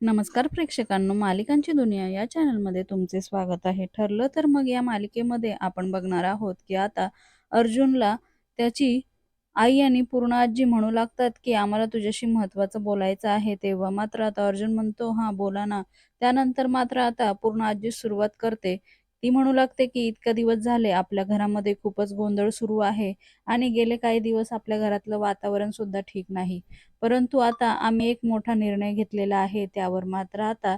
नमस्कार प्रेक्षकांनो मालिकांची दुनिया या चॅनलमध्ये तुमचे स्वागत आहे. ठरलं तर मग या मालिकेमध्ये आपण बघणार आहोत की आता अर्जुनला त्याची आई आणि पूर्ण आजी म्हणू लागतात की आम्हाला तुझ्याशी महत्वाचं बोलायचं आहे तेव्हा मात्र आता अर्जुन म्हणतो हा बोला ना. त्यानंतर मात्र आता पूर्ण आजी सुरुवात करते. ती म्हणू लागते की इतका दिवस झाले आपल्या घरामध्ये खूपच गोंधळ सुरू आहे आणि गेले काही दिवस आपल्या घरातलं वातावरण सुद्धा ठीक नाही. परंतु आता आम्ही एक मोठा निर्णय घेतलेला आहे त्यावर मात्र आता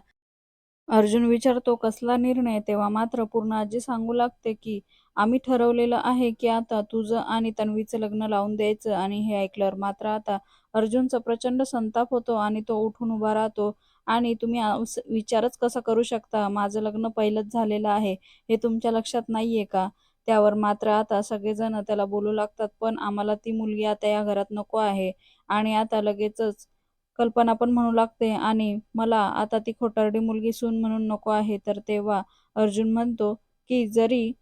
अर्जुन विचारतो कसला निर्णय? तेव्हा मात्र पूर्ण आजी सांगू लागते की आम्ही ठरवलेलं आहे की आता तुझं आणि तन्वीचं लग्न लावून द्यायचं. आणि हे ऐकल्यावर मात्र आता अर्जुनचा प्रचंड संताप होतो आणि तो उठून उभा राहतो. आणि तुम्ही विचारच कसा करू शकता? माझं लग्न पहिलंच झालेलं आहे. हे तुमच्या लक्षात नाहीये का? त्यावर मात्र आता सगळेजण त्याला बोलू लागतात पण आम्हाला ती मुलगी आता या घरात नको आहे. आणि आता लगेचच कल्पना पण म्हणू लागते. आणि मला आता ती खोटारडी मुलगी सून म्हणून नको आहे. तर तेव्हा अर्जुन म्हणतो की जरी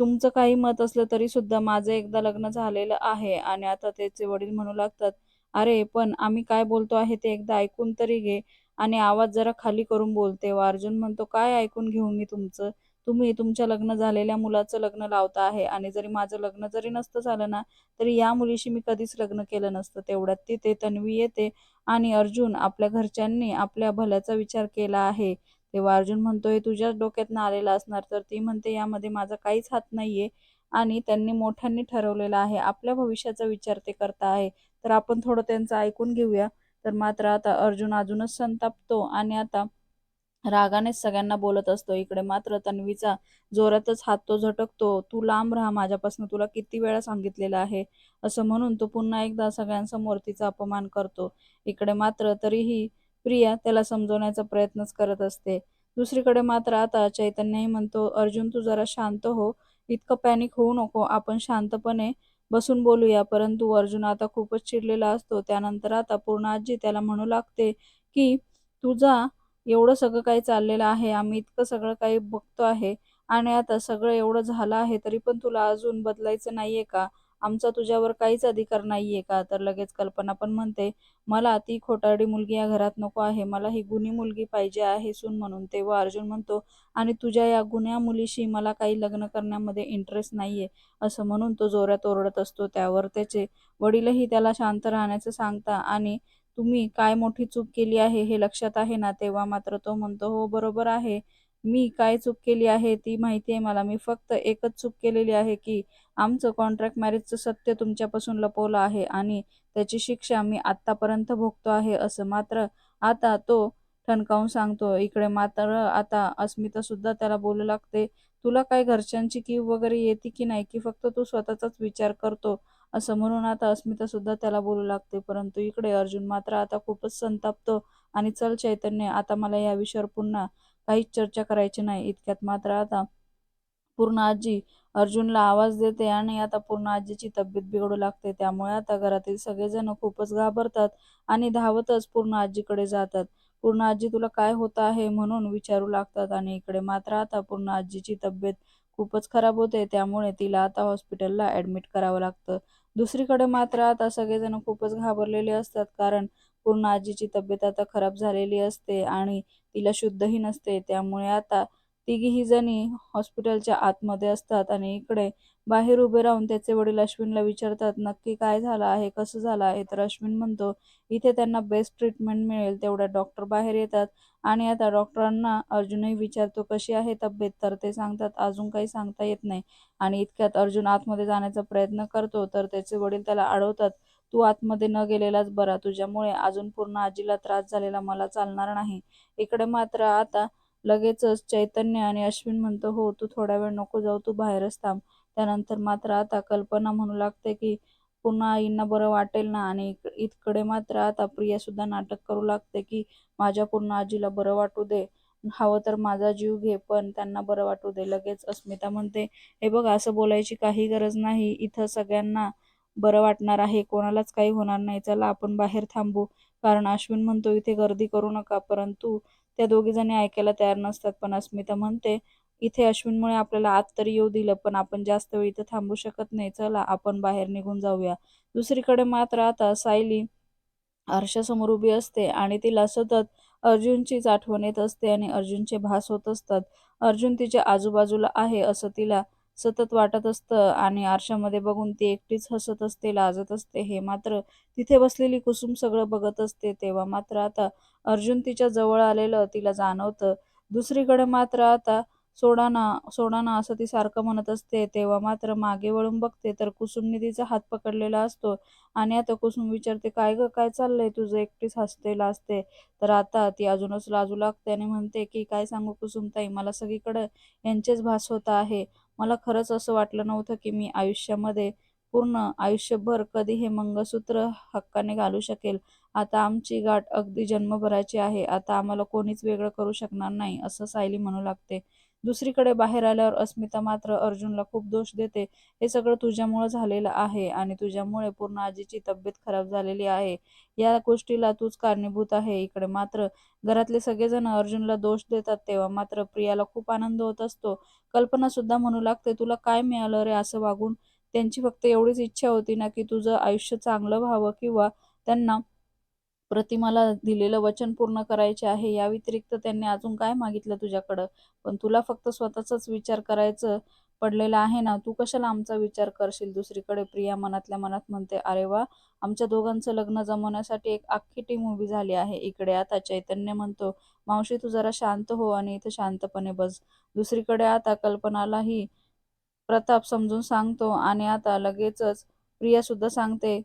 तुमचं काही मत असलं तरी सुद्धा माझं एकदा लग्न झालेलं आहे आणि आता त्याचे वडील म्हणू लागतात अरे पण आम्ही काय बोलतो आहे ते एकदा ऐकून तरी घे. आणि आवाज जरा खाली करून बोल तेव्हा अर्जुन म्हणतो काय ऐकून घेऊ मी तुमचं? तुम्ही तुमच्या लग्न झालेल्या मुलाचं लग्न लावता आहे आणि जरी माझं लग्न जरी नसतं झालं ना तरी या मुलीशी मी कधीच लग्न केलं नसतं. तेवढ्यात तिथे तन्वी येते आणि अर्जुन आपल्या घरच्यांनी आपल्या भल्याचा विचार केला आहे. तेव्हा अर्जुन म्हणतो हे तुझ्याच डोक्यातनं आलेला असणार तर ती म्हणते यामध्ये माझा काहीच हात नाहीये आणि त्यांनी मोठ्यांनी ठरवलेलं आहे. आपल्या भविष्याचा विचार ते करता आहे. तर आपण थोडं त्यांचं ऐकून घेऊया. तर मात्र आता अर्जुन अजूनच संतापतो आणि आता रागाने सगळ्यांना बोलत असतो. इकडे मात्र तन्वीचा जोरातच हात तो झटकतो. तू लांब राहा माझ्यापासून तुला किती वेळा सांगितलेलं आहे? असं म्हणून तो पुन्हा एकदा सगळ्यांसमोर तिचा अपमान करतो. इकडे मात्र तरीही प्रिया त्याला समजवण्याचा प्रयत्नच करत असते. दुसरीकडे मात्र आता चैतन्यही म्हणतो अर्जुन तू जरा शांत हो. इतकं पॅनिक होऊ नको. आपण शांतपणे बसून बोलूया. परंतु अर्जुन आता खूपच चिडलेला असतो. त्यानंतर आता पूर्ण आजी त्याला म्हणू लागते की तुझा एवढं सगळं काही चाललेलं आहे. आम्ही इतकं सगळं काही बघतो आहे. आणि आता सगळं एवढं झालं आहे तरी पण तुला अजून बदलायचं नाहीये का? आमचा तुझ्यावर काहीच अधिकार नाहीये का? तर लगेच कल्पना पण म्हणते मला ती खोटारडी मुलगी या घरात नको आहे. मला ही गुणी मुलगी पाहिजे आहे सून म्हणून. तेव्हा अर्जुन म्हणतो आणि तुझ्या या गुन्ह्या मुलीशी मला काही लग्न करण्यामध्ये इंटरेस्ट नाहीये. असं म्हणून तो जोरात ओरडत असतो. त्यावर त्याचे वडीलही त्याला शांत राहण्याचं सांगता आणि तुम्ही काय मोठी चूक केली आहे हे लक्षात आहे ना? तेव्हा मात्र तो म्हणतो हो बरोबर आहे. मी काय चूक केली आहे ती माहिती आहे मला. मी फक्त एकच चूक केलेली आहे की आमचं कॉन्ट्रॅक्ट मॅरेजचं सत्य तुमच्यापासून लपवलं आहे आणि त्याची शिक्षा मी आत्तापर्यंत भोगतो आहे असं मात्र आता तो ठणकावून सांगतो इकडे मात्र आता अस्मिता सुद्धा त्याला बोलू लागते तुला काय घरच्यांची कीव वगैरे येते की नाही की फक्त तू स्वतःचाच विचार करतो? असं म्हणून आता अस्मिता सुद्धा त्याला बोलू लागते. परंतु इकडे अर्जुन मात्र आता खूपच संतापतो आणि चल चैतन्य आता मला या विषयावर पुन्हा काहीच चर्चा करायची नाही. इतक्यात मात्र आता पूर्ण आजी अर्जुनला आवाज देते आणि आता पूर्ण आजीची तब्येत बिघडू लागते. त्यामुळे आता घरातील सगळेजण खूपच घाबरतात आणि धावतच पूर्ण आजीकडे जातात. पूर्ण आजी तुला काय होत आहे म्हणून विचारू लागतात आणि इकडे मात्र आता पूर्ण आजीची तब्येत खूपच खराब होते. त्यामुळे तिला आता हॉस्पिटलला ऍडमिट करावं लागतं. दुसरीकडे मात्र आता सगळेजण खूपच घाबरलेले असतात कारण पूर्ण आजीची तब्येत आता खराब झालेली असते आणि तिला शुद्धही नसते. त्यामुळे आता तिघीही जणी हॉस्पिटलच्या आतमध्ये असतात आणि इकडे बाहेर उभे राहून त्याचे वडील अश्विनला विचारतात नक्की काय झालं आहे? कसं झालं आहे? तर अश्विन म्हणतो इथे त्यांना बेस्ट ट्रीटमेंट मिळेल. तेवढ्या डॉक्टर बाहेर येतात आणि आता डॉक्टरांना अर्जुनही विचारतो कशी आहे तब्येत? तर ते सांगतात अजून काही सांगता येत नाही. आणि इतक्यात अर्जुन आतमध्ये जाण्याचा प्रयत्न करतो तर त्याचे वडील त्याला अडवतात तू आतमध्ये न गेलेलाच बरा. तुझ्यामुळे अजून पूर्ण आजीला त्रास झालेला मला चालणार नाही. इकडे मात्र आता लगेचच चैतन्य आणि अश्विन म्हणतो हो तू थोडा वेळ नको जाऊ तू बाहेरच थांब. त्यानंतर मात्र आता कल्पना म्हणू लागते की पुन्हा आईंना बरं वाटेल ना? आणि इकडे मात्र आता प्रिया सुद्धा नाटक करू लागते की माझ्या पूर्ण आजीला बरं वाटू दे. हवं तर माझा जीव घे पण त्यांना बरं वाटू दे. लगेच अस्मिता म्हणते हे बघ असं बोलायची काही गरज नाही. इथं सगळ्यांना बरं वाटणार आहे. कोणालाच काही होणार नाही. चला आपण बाहेर थांबू. कारण अश्विन म्हणतो इथे गर्दी करू नका. परंतु त्या दोघीजणी ऐकायला तयार नसतात. पण अस्मिता म्हणते इथे अश्विनमुळे आपल्याला आत तरी येऊ दिलं पण आपण जास्त वेळ इथं थांबू शकत नाही. चला आपण बाहेर निघून जाऊया. दुसरीकडे मात्र आता सायली आरशासमोर उभी असते आणि तिला सतत अर्जुनचीच आठवण येत असते आणि अर्जुनचे भास होत असतात. अर्जुन तिच्या आजूबाजूला आहे असं तिला सतत वाटत असतं आणि आरशामध्ये बघून ती एकटीच हसत असते लाजत असते. हे मात्र तिथे बसलेली कुसुम सगळं बघत असते. तेव्हा मात्र आता अर्जुन तिच्या जवळ आलेलं तिला जाणवतं. दुसरीकडे मात्र आता सोडाना सोडाना असं ती सारखं म्हणत असते. तेव्हा मात्र मागे वळून बघते तर कुसुमने तिचा हात पकडलेला असतो. आणि आता कुसुम विचारते काय ग काय चाललंय? तुझं एकटीच हसते लाजते. तर आता ती अजूनच लाजू लागते आणि म्हणते की काय सांगू कुसुमताई मला सगळीकडे यांचेच भास होत आहे. मला खरंच असं वाटलं नव्हतं की मी आयुष्यामध्ये पूर्ण आयुष्यभर कधी हे मंगळसूत्र हक्काने घालू शकेल. आता आमची गाठ अगदी जन्मभराची आहे. आता आम्हाला कोणीच वेगळं करू शकणार नाही असं सायली म्हणू लागते. दुसरीकडे बाहेर आल्यावर अस्मिता मात्र अर्जुनला खूप दोष देते. हे सगळं तुझ्यामुळं झालेलं आहे आणि तुझ्यामुळे पूर्ण आजीची तब्येत खराब झालेली आहे. या गोष्टीला तूच कारणीभूत आहे. इकडे मात्र घरातले सगळेजण अर्जुनला दोष देतात तेव्हा मात्र प्रियाला खूप आनंद होत असतो. कल्पना सुद्धा म्हणू लागते तुला काय मिळालं रे? असं वागून त्यांची फक्त एवढीच इच्छा होती ना की तुझं आयुष्य चांगलं व्हावं किंवा त्यांना प्रतिमाला दिलेलं वचन पूर्ण करायचे आहे या व्यतिरिक्त त्यांनी अजून काय मागितलं तुझ्याकडं? पण तुला फक्त स्वतःचाच विचार करायचं पडलेला आहे ना? तू कशाला आमचा विचार करशील? दुसरीकडे प्रिया मनातल्या मनात म्हणते अरे वा आमच्या दोघांचं लग्न जमवण्यासाठी एक अख्खी टीम उभी झाली आहे. इकडे आता चैतन्य म्हणतो मावशी तू जरा शांत हो आणि इथं शांतपणे बस. दुसरीकडे आता कल्पनालाही प्रताप समजून सांगतो आणि आता लगेचच प्रिया सुद्धा सांगते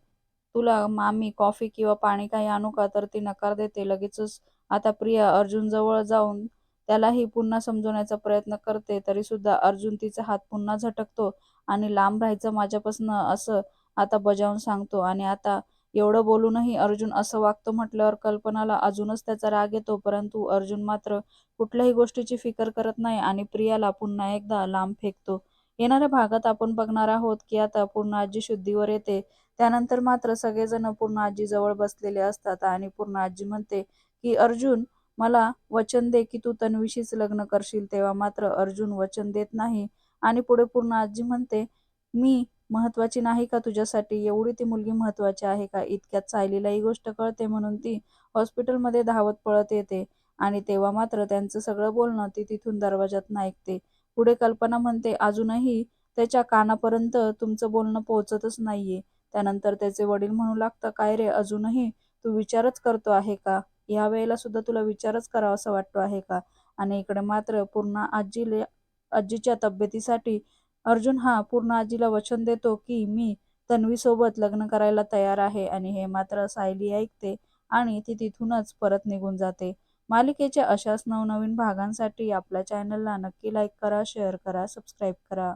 तुला मामी कॉफी किंवा पाणी काही आणू का? तर ती नकार देते. लगेचच आता प्रिया अर्जुन जवळ जाऊन त्यालाही पुन्हा समजवण्याचा प्रयत्न करते. तरी सुद्धा अर्जुन तिचा हात पुन्हा झटकतो आणि लांब राहायचं माझ्यापासून असं आता बजावून सांगतो. आणि आता एवढं बोलूनही अर्जुन असं वागतो म्हटल्यावर कल्पनाला अजूनच त्याचा राग येतो. परंतु अर्जुन मात्र कुठल्याही गोष्टीची फिकर करत नाही आणि प्रियाला पुन्हा एकदा लांब फेकतो. येणाऱ्या भागात आपण बघणार आहोत की आता पूर्ण आजी शुद्धीवर येते. त्यानंतर मात्र सगळेजण पूर्ण आजी जवळ बसलेले असतात आणि पूर्ण आजी म्हणते की अर्जुन मला वचन दे की तू तन्वीशीच लग्न करशील. तेव्हा मात्र अर्जुन वचन देत नाही आणि पुढे पूर्ण आजी म्हणते मी महत्वाची नाही का तुझ्यासाठी? एवढी ती मुलगी महत्वाची आहे का? इतक्यात सायलीला ही गोष्ट कळते म्हणून ती हॉस्पिटलमध्ये धावत पळत येते आणि तेव्हा मात्र त्यांचं सगळं बोलणं ती तिथून दरवाजात ऐकते. पुढे कल्पना म्हणते अजूनही त्याच्या कानापर्यंत तुमचं बोलणं पोहोचतच नाहीये. त्यानंतर त्याचे वडील म्हणू लागतं काय रे अजूनही तू विचारच करतो आहे का? या वेळेला सुद्धा तुला विचारच करावा असं वाटतो आहे का? आणि इकडे मात्र पूर्ण आजीले आजीच्या तब्येतीसाठी अर्जुन हा पूर्ण आजीला वचन देतो की मी तन्वीसोबत लग्न करायला तयार आहे आणि हे मात्र सायली ऐकते आणि ती तिथूनच परत निघून जाते. मालिकेच्या अशाच नवनवीन भागांसाठी आपल्या चॅनलला नक्की लाईक करा शेअर करा सबस्क्राईब करा.